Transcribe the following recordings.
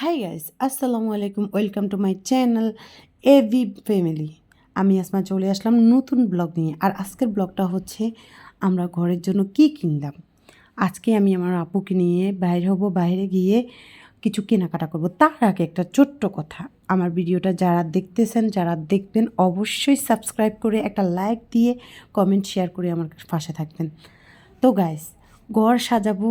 High guys আসসালামু আলাইকুম welcome to my channel AV family আমি আসমা চলে আসলাম নতুন ব্লগ নিয়ে। আর আজকের ব্লগটা হচ্ছে আমরা ঘরের জন্য কি কিনলাম। আজকে আমি আমার আপুকে নিয়ে বাইরে হব, বাইরে গিয়ে কিছু কেনাকাটা করব। তার আগে একটা ছোট্ট কথা। আমার ভিডিওটা যারা দেখতেছেন, যারা দেখবেন, অবশ্যই সাবস্ক্রাইব করে একটা লাইক দিয়ে কমেন্ট শেয়ার করে আমার পাশে থাকবেন। তো গাইস ঘর সাজাবো,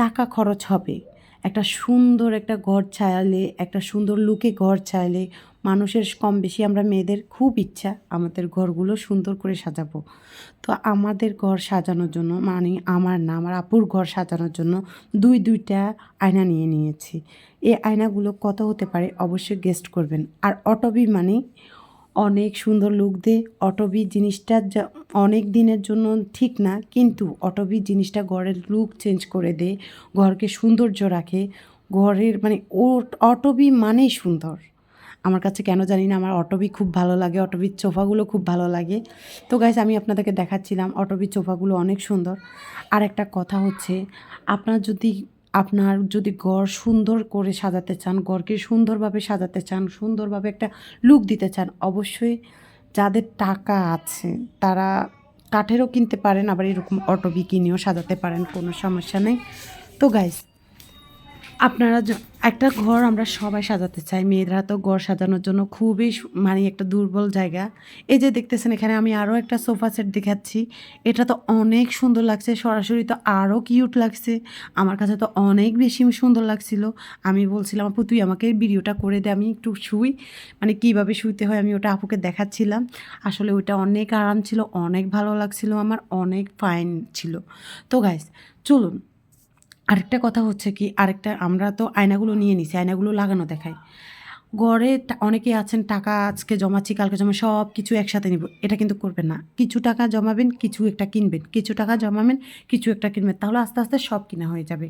টাকা খরচ হবে। একটা সুন্দর একটা ঘর ছায়ালে, একটা সুন্দর লুকে ঘর ছায়ালে মানুষের কম বেশি আমরা মেয়েদের খুব ইচ্ছা আমাদের ঘরগুলো সুন্দর করে সাজাবো। তো আমাদের ঘর সাজানোর জন্য মানে আমার না, আমার আপুর ঘর সাজানোর জন্য দুই, দুইটা আয়না নিয়ে নিয়েছি। এই আয়নাগুলো কত হতে পারে অবশ্যই গেস্ট করবেন। আর অটবি মানে অনেক সুন্দর লুক দে অটবি জিনিসটা অনেক দিনের জন্য ঠিক না, কিন্তু অটবি জিনিসটা ঘরের লুক চেঞ্জ করে দে ঘরকে সৌন্দর্য রাখে, ঘরের মানে ও অটোবি মানেই সুন্দর। আমার কাছে কেন জানি না, আমার অটোবি খুব ভালো লাগে অটোবির সোফাগুলো খুব ভালো লাগে। তো গাইস আমি আপনাদেরকে দেখাচ্ছিলাম অটোবির সোফাগুলো অনেক সুন্দর। আর একটা কথা হচ্ছে, আপনার যদি আপনার যদি গড় সুন্দর করে সাজাতে চান গড়কে সুন্দরভাবে সাজাতে চান, সুন্দরভাবে একটা লুক দিতে চান, অবশ্যই যাদের টাকা আছে তারা কাঠেরও কিনতে পারেন, আবার এরকম অটো বিকিনিও সাজাতে পারেন, কোনো সমস্যা নেই। তো গাইজ আপনারা একটা ঘর আমরা সবাই সাজাতে চাই। মেয়েরা তো ঘর সাজানোর জন্য খুবই মানে একটা দুর্বল জায়গা। এই যে দেখতেছেন, এখানে আমি আরও একটা সোফা সেট দেখাচ্ছি। এটা তো অনেক সুন্দর লাগছে, সরাসরি তো আরও কিউট লাগছে। আমার কাছে তো অনেক বেশি সুন্দর লাগছিল। আমি বলছিলাম, আপু, তুই আমাকে ভিডিওটা করে দে, আমি একটু শুই। মানে কীভাবে শুইতে হয়, আমি ওটা আপুকে দেখাচ্ছিলাম। আসলে ওইটা অনেক আরাম ছিল, অনেক ভালো লাগছিল আমার, অনেক ফাইন ছিল। তো গাইস চলুন। আরেকটা কথা হচ্ছে কি, আরেকটা আমরা তো আয়নাগুলো নিয়ে নিছি, আয়নাগুলো লাগানো দেখাই। গড়ে অনেকে আছেন, টাকা আজকে জমাচ্ছি, কালকে জমা সব কিছু একসাথে নিব। এটা কিন্তু করবেন না। কিছু টাকা জমাবেন, কিছু একটা কিনবেন। কিছু টাকা জমাবেন, কিছু একটা কিনবেন, তাহলে আস্তে আস্তে সব কিনা হয়ে যাবে।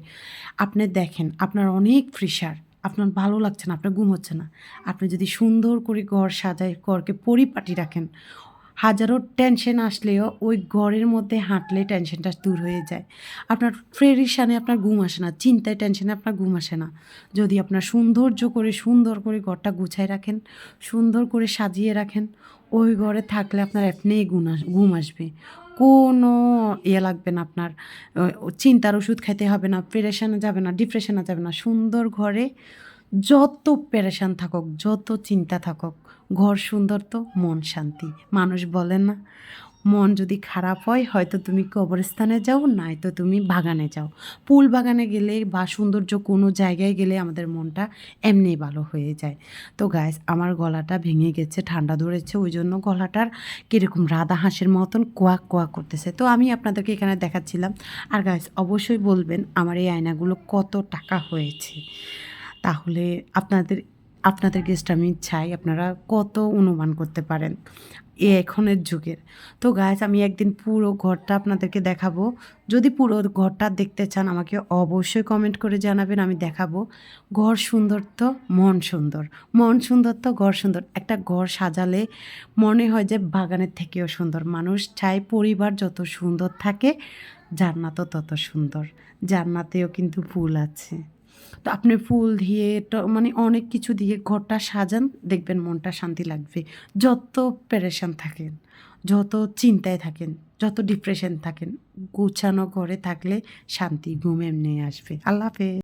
আপনি দেখেন, আপনার অনেক প্রেশার আপনার ভালো লাগছে না, আপনার ঘুম হচ্ছে না। আপনি যদি সুন্দর করে ঘর সাজায় ঘরকে পরিপাটি রাখেন হাজারো টেনশন আসলেও ওই ঘরের মধ্যে হাঁটলে টেনশনটা দূর হয়ে যায়। আপনার ফ্রেরিশানে আপনার ঘুম আসে না, চিন্তায় টেনশনে আপনার ঘুম আসে না। যদি আপনার সৌন্দর্য করে, সুন্দর করে ঘরটা গুছায় রাখেন, সুন্দর করে সাজিয়ে রাখেন, ওই ঘরে থাকলে আপনার এমনিই গুণ ঘুম আসবে। কোনো ইয়ে লাগবে না আপনার চিন্তার ওষুধ খাইতে হবে না প্রেশানে যাবে না ডিপ্রেশনে যাবে না। সুন্দর ঘরে যত পেরেশান থাকুক, যত চিন্তা থাকুক, ঘর সুন্দর তো, মন শান্তি। মানুষ বলে না, মন যদি খারাপ হয়, হয়তো তুমি কবরস্থানে যাও, নয়তো তুমি বাগানে যাও। ফুল বাগানে গেলে বা সৌন্দর্য কোনো জায়গায় গেলে আমাদের মনটা এমনি ভালো হয়ে যায়। তো গাইস আমার গলাটা ভেঙে গেছে, ঠান্ডা ধরেছে, ওই জন্য গলাটার কীরকম রাধা হাঁসের মতন কোয়াক কোয়াক করতেছে। তো আমি আপনাদেরকে এখানে দেখাচ্ছিলাম। আর গাইস অবশ্যই বলবেন, আমার এই আয়নাগুলো কত টাকা হয়েছে। তাহলে আপনাদের আপনাদের গেস্ট আমি চাই আপনারা কত অনুমান করতে পারেন এ এখনের যুগের। তো গাইজ আমি একদিন পুরো ঘরটা আপনাদেরকে দেখাবো। যদি পুরো ঘরটা দেখতে চান, আমাকে অবশ্যই কমেন্ট করে জানাবেন, আমি দেখাবো। ঘর সুন্দর তো, মন সুন্দর। মন সুন্দর তো, ঘর সুন্দর। একটা ঘর সাজালে মনে হয় যে বাগানের থেকেও সুন্দর। মানুষ চায় পরিবার যত সুন্দর থাকে, জান্নাতও তত সুন্দর। জান্নাতেও কিন্তু ফুল আছে। তো আপনি ফুল দিয়ে মানে অনেক কিছু দিয়ে ঘরটা সাজান, দেখবেন মনটা শান্তি লাগবে। যত প্যারেশান থাকেন, যত চিন্তায় থাকেন, যত ডিপ্রেশন থাকেন, গুছানো ঘরে থাকলে শান্তি, ঘুম এমনি আসবে। আল্লাহ হাফেজ।